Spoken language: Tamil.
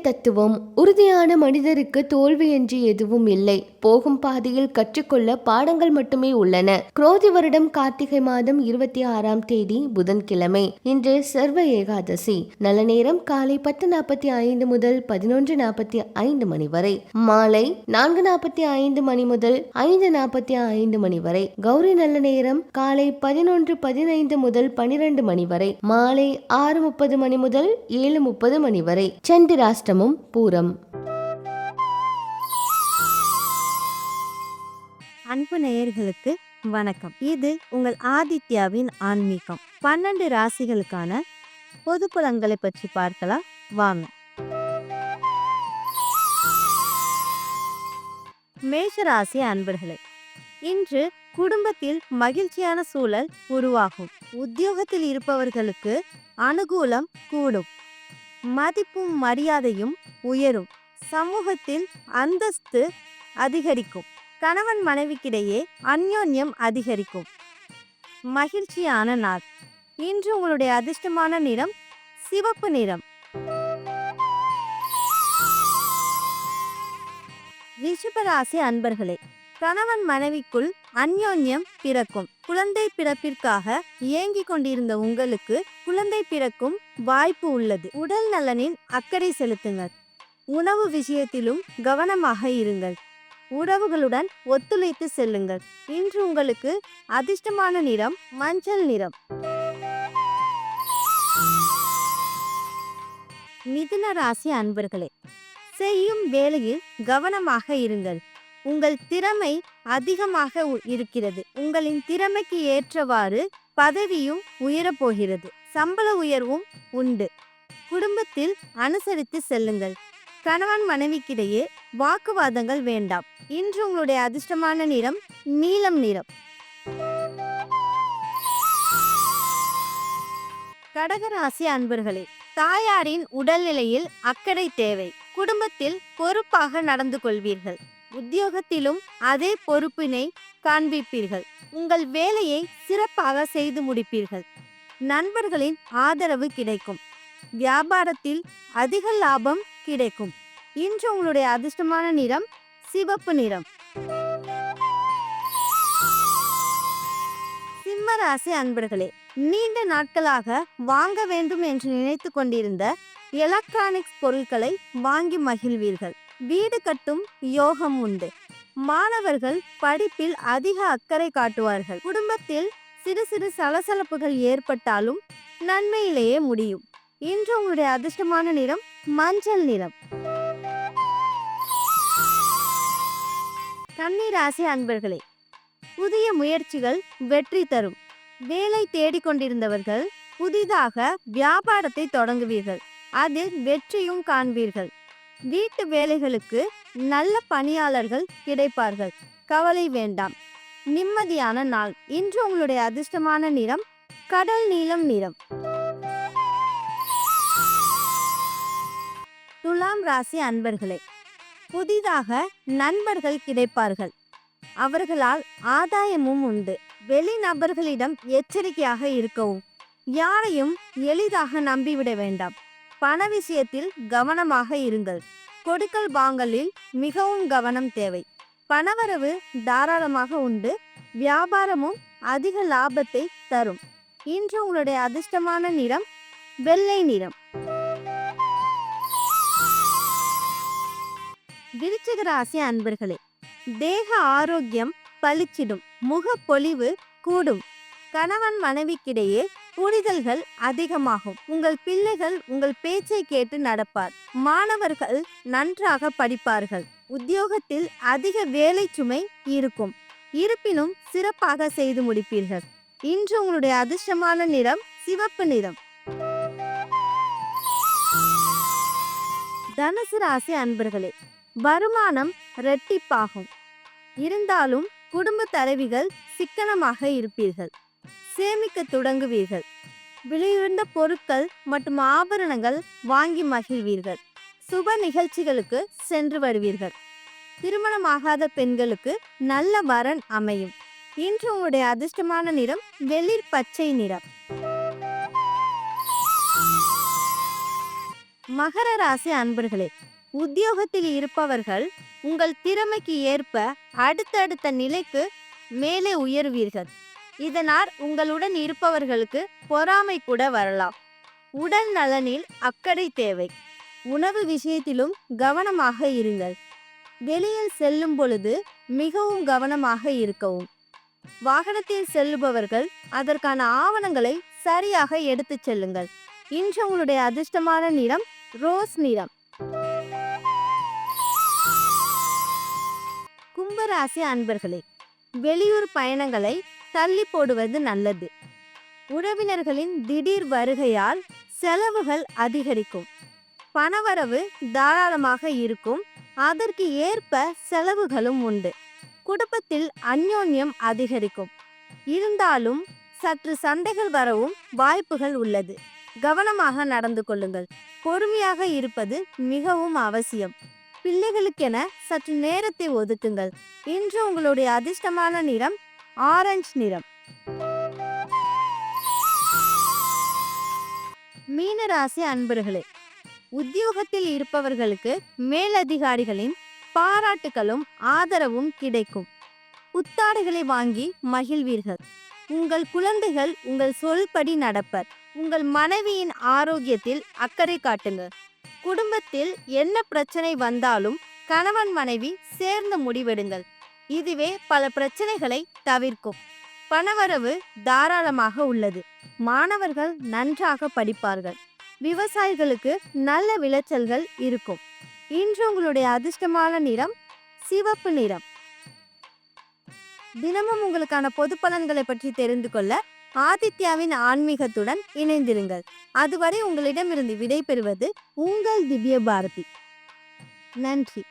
தத்துவம் உறுதியான மனிதருக்கு தோல்வி என்று எதுவும் இல்லை. போகும் பாதையில் கற்றுக்கொள்ள பாடங்கள் மட்டுமே உள்ளன. குரோதி வருடம் கார்த்திகை மாதம் இருபத்தி ஆறாம் தேதி புதன்கிழமை. இன்று சர்வ ஏகாதசி. நல்ல நேரம் காலை பத்து நாற்பத்தி ஐந்து முதல் பதினொன்று நாற்பத்தி ஐந்து மணி வரை. மாலை நான்கு நாற்பத்தி ஐந்து மணி முதல் ஐந்து நாற்பத்தி ஐந்து மணி வரை. கௌரி நல்ல நேரம் காலை பதினொன்று பதினைந்து முதல் பனிரெண்டு மணி வரை. மாலை ஆறு முப்பது மணி முதல் ஏழு முப்பது மணி வரை. அஷ்டமம் பூரம். அன்பு நேயர்களுக்கு வணக்கம். இது உங்கள் ஆதித்யாவின் ஆன்மீகம். பன்னெண்டு ராசிகளுக்கான பொது புலங்களை பற்றி பார்க்கலாம். வாங்க. மேஷ ராசி அன்பர்களே இன்று குடும்பத்தில் மகிழ்ச்சியான சூழல் உருவாகும். உத்தியோகத்தில் இருப்பவர்களுக்கு அனுகூலம் கூடும். மதிப்பும் மரியாதையும் உயரும். சமூகத்தில் அந்தஸ்து அதிகரிக்கும். கணவன் மனைவிக்கிடையே அந்யோன்யம் அதிகரிக்கும். மகிழ்ச்சியான நாள். இன்று உங்களுடைய அதிர்ஷ்டமான நிறம் சிவப்பு நிறம். ரிஷபராசி அன்பர்களே கணவன் மனைவிக்குள் அந்யோன்யம் பிறக்கும். குழந்தை பிறப்பிற்காக ஏங்கிக் கொண்டிருந்த உங்களுக்கு குழந்தை பிறக்கும் வாய்ப்பு உள்ளது. உடல் நலனில் அக்கறை செலுத்துங்கள். உணவு விஷயத்திலும் கவனமாக இருங்கள். உறவுகளுடன் ஒத்துழைத்து செல்லுங்கள். இன்று உங்களுக்கு அதிர்ஷ்டமான நிறம் மஞ்சள் நிறம். மிதுன ராசி அன்பர்களே செய்யும் வேலையில் கவனமாக இருங்கள். உங்கள் திறமை அதிகமாக உ- இருக்கிறது. உங்களின் திறமைக்கு ஏற்றவாறு பதவியும் உயரப் போகிறது. சம்பள உயர்வும் உண்டு. குடும்பத்தில் அனுசரித்து செல்லுங்கள். கணவன் மனைவிக்கிடையே வாக்குவாதங்கள் வேண்டாம். இன்று உங்களுடைய அதிர்ஷ்டமான நிறம் நீலம் நிறம். கடகராசி அன்பர்களே தாயாரின் உடல்நிலையில் அக்கறை தேவை. குடும்பத்தில் பொறுப்பாக நடந்து கொள்வீர்கள். உத்தியோகத்திலும் அதே பொறுப்பினை காண்பிப்பீர்கள். உங்கள் வேலையை சிறப்பாக செய்து முடிப்பீர்கள். நண்பர்களின் ஆதரவு கிடைக்கும். வியாபாரத்தில் அதிக லாபம் கிடைக்கும். இன்று உங்களுடைய அதிர்ஷ்டமான நிறம் சிவப்பு நிறம். சிம்மராசி அன்பர்களே நீண்ட நாட்களாக வாங்க வேண்டும் என்று நினைத்து கொண்டிருந்த எலக்ட்ரானிக்ஸ் பொருட்களை வாங்கி மகிழ்வீர்கள். வீடு கட்டும் யோகம் உண்டு. மாணவர்கள் படிப்பில் அதிக அக்கறை காட்டுவார்கள். குடும்பத்தில் சிறு சிறு சலசலப்புகள் ஏற்பட்டாலும் நன்மையிலேயே முடியும். இன்று உங்களுடைய அதிர்ஷ்டமான நிறம் மஞ்சள் நிறம். கன்னிராசி அன்பர்களே புதிய முயற்சிகள் வெற்றி தரும். வேலை தேடிக்கொண்டிருந்தவர்கள் புதிதாக வியாபாரத்தை தொடங்குவீர்கள். அதில் வெற்றியும் காண்பீர்கள். வீட்டு வேலைகளுக்கு நல்ல பணியாளர்கள் கிடைப்பார்கள். கவலை வேண்டாம். நிம்மதியான நாள். இன்று உங்களுடைய அதிர்ஷ்டமான நிறம் கடல் நீலம் நிறம். துலாம் ராசி அன்பர்களே புதிதாக நண்பர்கள் கிடைப்பார்கள். அவர்களால் ஆதாயமும் உண்டு. வெளிநபர்களிடம் எச்சரிக்கையாக இருக்கவும் யாரையும் எளிதாக நம்பிவிட வேண்டாம். பண விஷயத்தில் கவனமாக இருங்கள். கொடுக்கல் வாங்கலில் மிகவும் கவனம் தேவை. பணவரவு தாராளமாக உண்டு. வியாபாரமும் அதிக லாபத்தை தரும். இன்று உங்களுடைய அதிர்ஷ்டமான நிறம் வெள்ளை நிறம். விருச்சிக ராசி அன்பர்களே தேக ஆரோக்கியம் பளிச்சிடும். முகப்பொலிவு கூடும். கணவன் மனைவிக்கிடையே புரிதல்கள் அதிகமாகும். உங்கள் பிள்ளைகள் உங்கள் பேச்சை கேட்டு நடப்பார். மாணவர்கள் நன்றாக படிப்பார்கள். உத்தியோகத்தில் அதிக வேலை சுமை இருக்கும். இருப்பினும் சிறப்பாக செய்து முடிப்பீர்கள். இன்று உங்களுடைய அதிர்ஷ்டமான நிறம் சிவப்பு நிறம். தனுசு ராசி அன்பர்களே வருமானம் இரட்டிப்பாகும். இருந்தாலும் குடும்ப தலைவிகள் சிக்கனமாக இருப்பீர்கள். சேமிக்க தொடங்குவீர்கள். விலையுயர்ந்த பொருட்கள் மற்றும் ஆபரணங்கள் வாங்கி மகிழ்வீர்கள். சுப நிகழ்ச்சிகளுக்கு சென்று வருவீர்கள். திருமணமாகாத பெண்களுக்கு நல்ல வரன் அமையும். இன்று உங்களுடைய அதிர்ஷ்டமான நிறம் வெளிர் பச்சை நிறம். மகர ராசி அன்பர்களே உத்தியோகத்தில் இருப்பவர்கள் உங்கள் திறமைக்கு ஏற்ப அடுத்தடுத்த நிலைக்கு மேலே உயர்வீர்கள். இதனால் உங்களுடன் இருப்பவர்களுக்கு பொறாமை கூட வரலாம். உடல் நலனில் அக்கறை தேவை. உணவு விஷயத்திலும் கவனமாக இருங்கள். வெளியில் செல்லும் பொழுது மிகவும் கவனமாக இருக்கவும். வாகனத்தில் செல்லுபவர்கள் அதற்கான ஆவணங்களை சரியாக எடுத்துச் செல்லுங்கள். இன்று உங்களுடைய அதிர்ஷ்டமான நிறம் ரோஸ் நிறம். கும்பராசி அன்பர்களே வெளியூர் பயணங்களை தள்ளி போடுவது நல்லது. உறவினர்களின் திடீர் வருகையால் செலவுகள் அதிகரிக்கும். பணவரவு தாராளமாக இருக்கும். அதற்கு ஏற்ப செலவுகளும் உண்டு. குடும்பத்தில் அந்யோன்யம் அதிகரிக்கும். இருந்தாலும் சற்று சண்டைகள் வரவும் வாய்ப்புகள் உள்ளது. கவனமாக நடந்து கொள்ளுங்கள். பொறுமையாக இருப்பது மிகவும் அவசியம். பிள்ளைகளுக்கென சற்று நேரத்தை ஒதுக்குங்கள். இன்று உங்களுடைய அதிர்ஷ்டமான நிறம் ஆரஞ்சு நிறம். மீனராசி அன்பர்களே உத்தியோகத்தில் இருப்பவர்களுக்கு மேலதிகாரிகளின் பாராட்டுகளும் ஆதரவும் கிடைக்கும். புத்தாடைகளை வாங்கி மகிழ்வீர்கள். உங்கள் குழந்தைகள் உங்கள் சொல்படி நடப்பர். உங்கள் மனைவியின் ஆரோக்கியத்தில் அக்கறை காட்டுங்க. குடும்பத்தில் என்ன பிரச்சனை வந்தாலும் கணவன் மனைவி சேர்ந்து முடிவெடுங்கள். இதுவே பல பிரச்சனைகளை தவிர்க்கும். பணவரவு தாராளமாக உள்ளது. மாணவர்கள் நன்றாக படிப்பார்கள். விவசாயிகளுக்கு நல்ல விளைச்சல்கள் இருக்கும். இன்று உங்களுடைய அதிர்ஷ்டமான நிறம் சிவப்பு நிறம். தினமும் உங்களுக்கான பொது பலன்களை பற்றி தெரிந்து கொள்ள ஆதித்யாவின் ஆன்மீகத்துடன் இணைந்திருங்கள். அதுவரை உங்களிடமிருந்து விடை பெறுவது உங்கள் திவ்ய பாரதி நன்றி.